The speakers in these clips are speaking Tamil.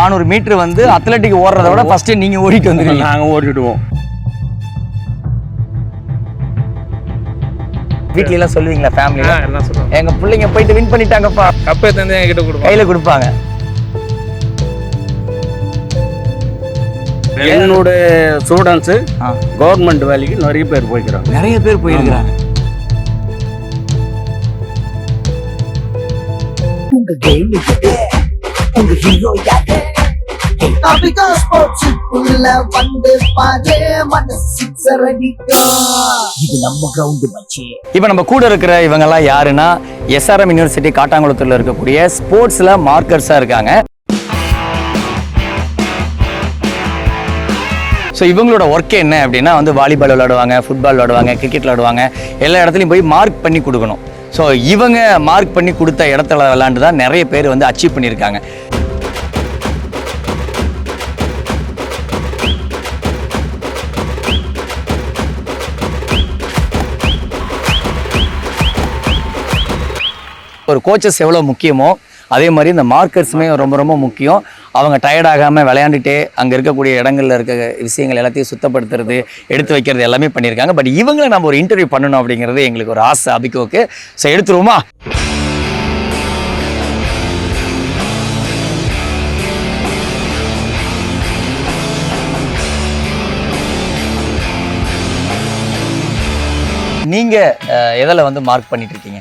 நானூறு மீட்டர் வந்து அத்லட்டிக் ஓடுறத விட ஃபர்ஸ்ட் நீங்க ஓடிட்டு வந்துருவீங்க. நாங்கள் ஓடிடுவோம் வீட்ல எல்லாம் சொல்லுவீங்களா ஃபேமிலில எல்லாம் சொல்லுவாங்க. எங்க பிள்ளைங்க போயிட்டு வின் பண்ணிட்டாங்கப்பா. கப்பை எடுத்து என்கிட்ட கொடுப்பாங்க. கையில கொடுப்பாங்க. என்னோட ஸ்டூடெண்ட்ஸு. கவர்மெண்ட் வேலைக்கு நிறைய பேர் போய்க்கிறாங்க. நிறைய பேர் போயிருக்கிறாங்க. உங்க கேம் உங்க ஹீரோ யாரு? ஸ்போர்ட்ஸுக்குள்ள வந்து பாரு மனசு சிக்ஸர் அடிக்கும் இது நம்ம மச்சி இப்போ நம்ம கூட இருக்கிற இவங்கெல்லாம் யாருன்னா எஸ்ஆர்எம் யூனிவர்சிட்டி காட்டாங்குளத்தில் இருக்கக்கூடிய ஸ்போர்ட்ஸ்ல மார்க்கர்ஸா இருக்காங்க. ஸோ இவங்களோட ஒர்க் என்ன அப்படின்னா வந்து வாலிபால் விளையாடுவாங்க ஃபுட்பால் விளையாடுவாங்க கிரிக்கெட் விளையாடுவாங்க எல்லா இடத்துலையும் போய் மார்க் பண்ணி கொடுக்கணும். ஸோ இவங்க மார்க் பண்ணி கொடுத்த இடத்துல விளையாண்டு தான் நிறைய பேர் வந்து அச்சீவ் பண்ணியிருக்காங்க. ஒரு கோச்சஸ் எவ்வளோ முக்கியமோ அதே மாதிரி இந்த மார்க்கர்ஸுமே ரொம்ப ரொம்ப முக்கியம். அவங்க டயர்ட் ஆகாமல் விளையாண்டுட்டே அங்கே இருக்கக்கூடிய இடங்களில் இருக்க விஷயங்கள் எல்லாத்தையும் சுத்தப்படுத்துறது எடுத்து வைக்கிறது எல்லாமே பண்ணியிருக்காங்க. பட் இவங்களை நம்ம ஒரு இன்டர்வியூ பண்ணணும் அப்படிங்கிறது எங்களுக்கு ஒரு ஆசை அபிகோக்கு ஸோ எடுத்துருவோமா? நீங்க எதில் வந்து மார்க் பண்ணிட்டு இருக்கீங்க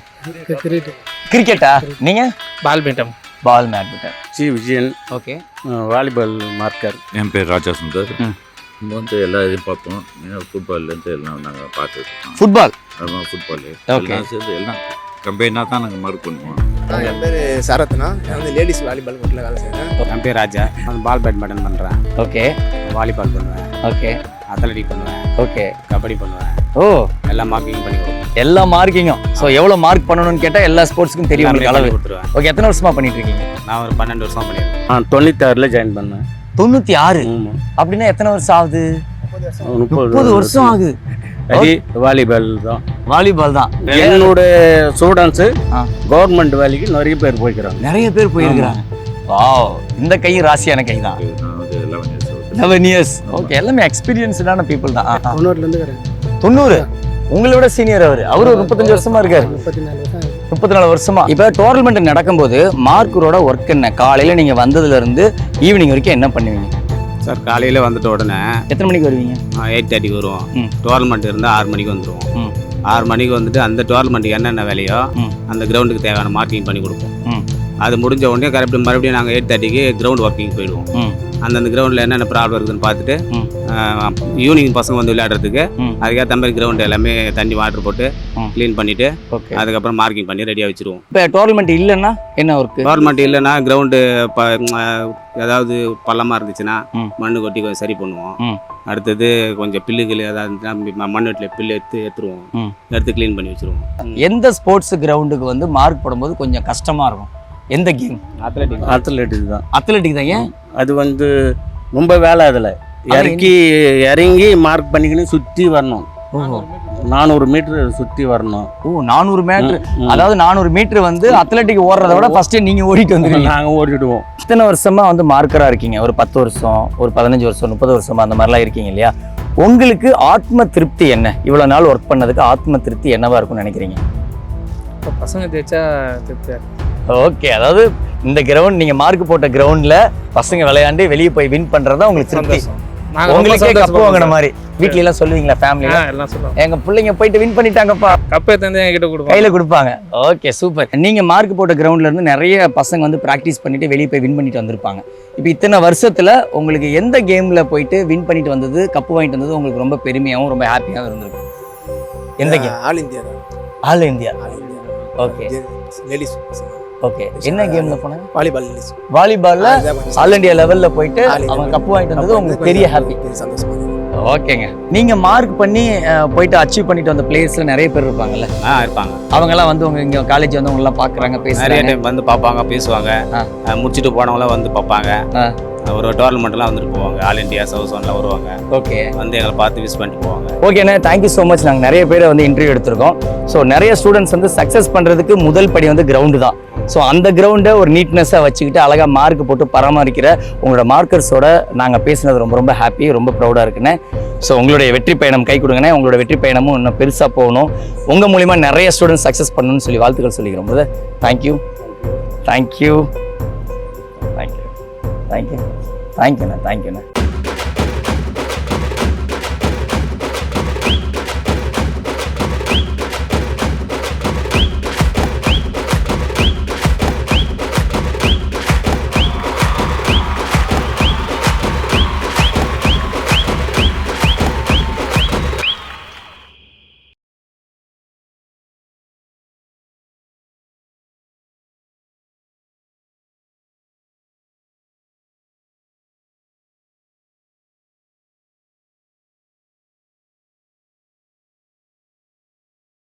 கிரிக்கெட் கிரிக்கெட்டா நீங்க? Badminton ball badminton C. Vijayan. Okay volleyball marker என் பேர் ராஜா சுந்தர். நம்ம வந்து எல்லா இதையும் பார்ப்போம். ஃபுட்பால்லேருந்து எல்லாம் நாங்கள் பார்த்துருக்கோம். ஃபுட்பால் அதுவும் ஃபுட்பால். எல்லாம் சேர்ந்து எல்லாம் கம்பைனாக தான் நாங்கள் மார்க் பண்ணுவோம். என் பேர் சரத்னா. நான் வந்து லேடிஸ் வாலிபால் கோர்ட்டில் வேலை செய்கிறேன் என் பேர் ராஜா. நான் பால் பேட்மிண்டன் பண்ணுறேன் ஓகே வாலிபால் பண்ணுவேன். ஓகே அத்லட்டிக் பண்ணுவேன். ஓகே கபடி பண்ணுவேன். ஓ. எல்லாம் மார்க்கிங் பண்ணி கொடுப்பேன். எல்லா மார்க்கிங்கும் ஸோ எவ்வளோ மார்க் பண்ணணும்னு கேட்டால் எல்லா ஸ்போர்ட்ஸ்க்கும் தெரியும் உங்களுக்கு அளவு. கொடுத்துருவேன். ஓகே எத்தனை வருஷமா பண்ணிட்டு இருக்கீங்க? நான் ஒரு பன்னெண்டு வருஷம் பண்ணியிருக்கேன் நான் தொண்ணூத்தாறில் ஜாயின் பண்ணேன். தொண்ணூற்றி ஆறு அப்படின்னா எத்தனை வருஷம் ஆகுது? முப்பது வருஷம். ஆகுது. அது வாலிபால் தான். வாலிபால் தான். என்னோட ஸ்டூடெண்ட்ஸு ஆ. கவர்மெண்ட் வேலைக்கு நிறைய பேர் போய்க்கிறாங்க நிறைய பேர் போயிருக்கிறாங்க. வாவ் இந்த கை ராசியான கை தான் லெவன் இயர்ஸ் ஓகே எல்லாமே எக்ஸ்பீரியன்ஸ்டான பீப்புள் தான். தொண்ணூறுலேருந்து தொண்ணூறு உங்களை விட சீனியர் அவர் அவர் ஒரு முப்பத்தஞ்சு வருஷமா இருக்காரு முப்பத்தி நாலு வருஷம். முப்பத்தி நாலு வருஷமா இப்போ டோர்னமெண்ட் நடக்கும்போது மார்க்கரோட ஒர்க் என்ன காலையில நீங்க வந்ததுல இருந்து ஈவினிங் வரைக்கும் என்ன பண்ணுவீங்க சார் காலையில் வந்துட்ட உடனே எத்தனை மணிக்கு வருவீங்க எயிட் தேர்ட்டிக்கு வருவோம். டோர்னமெண்ட் இருந்தால் ஆறு மணிக்கு வந்துடுவோம். ஆறு மணிக்கு வந்துட்டு அந்த டோர்னமெண்ட்டுக்கு என்னென்ன வேலையோ. அந்த கிரவுண்டுக்கு தேவையான மார்க்கிங் பண்ணி கொடுப்போம். அது முடிஞ்ச உடனே கரெக்ட் மறுபடியும் நாங்கள் எயிட் தேர்ட்டிக்கு கிரவுண்ட் ஒர்க்கிங் போயிடுவோம். அந்தந்த கிரவுண்டில் என்னென்ன ப்ராப்ளம் இருக்குதுன்னு பார்த்துட்டு. ஈவினிங் பசங்க வந்து விளையாடுறதுக்கு. அதுக்கேற்ற மாதிரி கிரவுண்ட் எல்லாமே தண்ணி வாட்டர் போட்டு. க்ளீன் பண்ணிவிட்டு ஓகே அதுக்கப்புறம் மார்க்கிங் பண்ணி ரெடியாக வச்சுருவோம் இப்போ டோர்னமெண்ட் இல்லைன்னா என்ன ஒர்க்கு கவர்மெண்ட் இல்லைன்னா கிரவுண்டு ஏதாவது பள்ளமாக இருந்துச்சுன்னா. மண்ணு கொட்டி கொஞ்சம் சரி பண்ணுவோம். அடுத்தது கொஞ்சம் பில்லுகள் ஏதாவது இருந்துச்சுன்னா மண் வெட்டில் பில்லு எடுத்து எடுத்துருவோம். எடுத்து க்ளீன் பண்ணி வச்சுருவோம் எந்த ஸ்போர்ட்ஸ் கிரவுண்டுக்கு வந்து மார்க் போடும்போது கொஞ்சம் கஷ்டமா இருக்கும் எந்த கேம் அத்லட்டிக் அத்லெட்டிக் தான் அத்லெட்டிக் தான் ஏன் அது வந்து ரொம்ப வேலை அதில். இறக்கி இறங்கி மார்க் பண்ணிக்கின்னு சுற்றி வரணும். நானூறு மீட்டர் சுற்றி வரணும். ஓ நானூறு மீட்டர். அதாவது நானூறு மீட்டர் வந்து அத்லெட்டிக் ஓடுறத விட ஃபர்ஸ்ட் நீங்க ஓடிட்டு வந்துருவீங்க. நாங்கள் ஓடிடுவோம். இத்தனை வருஷமா வந்து மார்க்கரா இருக்கீங்க. ஒரு பத்து வருஷம் ஒரு பதினஞ்சு வருஷம் முப்பது வருஷமா அந்த மாதிரிலாம் இருக்கீங்க இல்லையா? உங்களுக்கு ஆத்ம திருப்தி என்ன? இவ்வளவு நாள் ஒர்க் பண்ணதுக்கு ஆத்ம திருப்தி என்னவா இருக்கும்னு நினைக்கிறீங்க? இப்போ பசங்க ஜெயிச்சா திருப்தியாக இருக்கு. ஓகே அதாவது இந்த கிரவுண்ட் நீங்க மார்க் போட்ட கிரவுண்ட்ல பசங்க விளையாண்டு வெளியே போய் வின் பண்றதா உங்களுக்கு திருப்தி. உங்களுக்கே கப்பு வாங்கின. மாதிரி. வீட்ல எல்லாம் சொல்லுவீங்களா ஆ ஃபேமிலில எல்லாம் சொல்லுவாங்க எங்க பிள்ளைங்க போயிட்டு வின் பண்ணிட்டாங்கப்பா. கப்பை எடுத்து என்கிட்ட கொடுப்பாங்க. கையில கொடுப்பாங்க. ஓகே சூப்பர் நீங்க மார்க் போட்ட கிரவுண்ட்ல இருந்து நிறைய பசங்க வந்து பிராக்டிஸ் பண்ணிட்டு வெளியே போய் வின் பண்ணிட்டு வந்திருப்பாங்க. இப்போ இத்தனை வருஷத்துல உங்களுக்கு எந்த கேம்ல போயிட்டு வின் பண்ணிட்டு வந்தது கப்பு வாங்கிட்டு வந்தது உங்களுக்கு ரொம்ப பெருமையாகவும் ரொம்ப ஹாப்பியாகவும் இருந்திருக்கும் எந்த game all India all India. All India. Okay ladies okay என்ன கேம்ல போனாங்க வாலிபால் லேடிஸ் வாலிபால்ல ஆல் இந்தியா லெவல்ல போயிட்டு அவங்க கப்பு வாங்கிட்டு வந்தது உங்களுக்கு பெரிய ஹாப்பி சந்தோஷமா. ஓகேங்க நீங்க மார்க் பண்ணி போயிட்டு அச்சீவ் பண்ணிட்டு வந்த பிளேயர்ஸ்ல நிறைய பேர் இருப்பாங்கல்ல? ஆ இருப்பாங்க. அவங்க எல்லாம் வந்து உங்க இங்க காலேஜ் வந்து உங்க எல்லாம் பாக்குறாங்க நிறைய பேசுறாங்க. டைம் வந்து பார்ப்பாங்க பேசுவாங்க. முடிச்சுட்டு போனவங்களாம் வந்து பார்ப்பாங்க. ஆ. ஒரு டோர்னமெண்ட்லாம் வந்துட்டு போவாங்க. ஆல் இந்தியா சவுத் ஒன்ல வருவாங்க. ஓகே வந்து எங்களை பார்த்து விஷ் பண்ணிட்டு போவாங்க. ஓகேண்ணே தேங்க்யூ ஸோ மச் நாங்கள் நிறைய பேரை வந்து இன்டர்வியூ எடுத்திருக்கோம். ஸோ நிறைய ஸ்டூடெண்ட்ஸ் வந்து சக்ஸஸ் பண்ணுறதுக்கு முதல் படி வந்து கிரவுண்டு தான். ஸோ அந்த கிரவுண்டை ஒரு நீட்னஸாக வச்சுக்கிட்டு அழகாக மார்க் போட்டு பராமரிக்கிற உங்களோட மார்க்கர்ஸோட நாங்கள் பேசினது ரொம்ப ரொம்ப ஹாப்பி ரொம்ப ப்ரௌடாக இருக்குண்ணே. ஸோ உங்களுடைய வெற்றி பயணம் கை கொடுங்கண்ணே. உங்களோட வெற்றி பயணமும் இன்னும் பெருசாக போகணும். உங்கள் மூலிமா நிறைய ஸ்டூடெண்ட்ஸ் சக்ஸஸ் பண்ணணும்னு சொல்லி வாழ்த்துக்கள் சொல்லிக்கிறோம் போது தேங்க்யூ தேங்க்யூ தேங்க்யூ தேங்க்யூ தேங்க்யூண்ணே தேங்க்யூண்ணே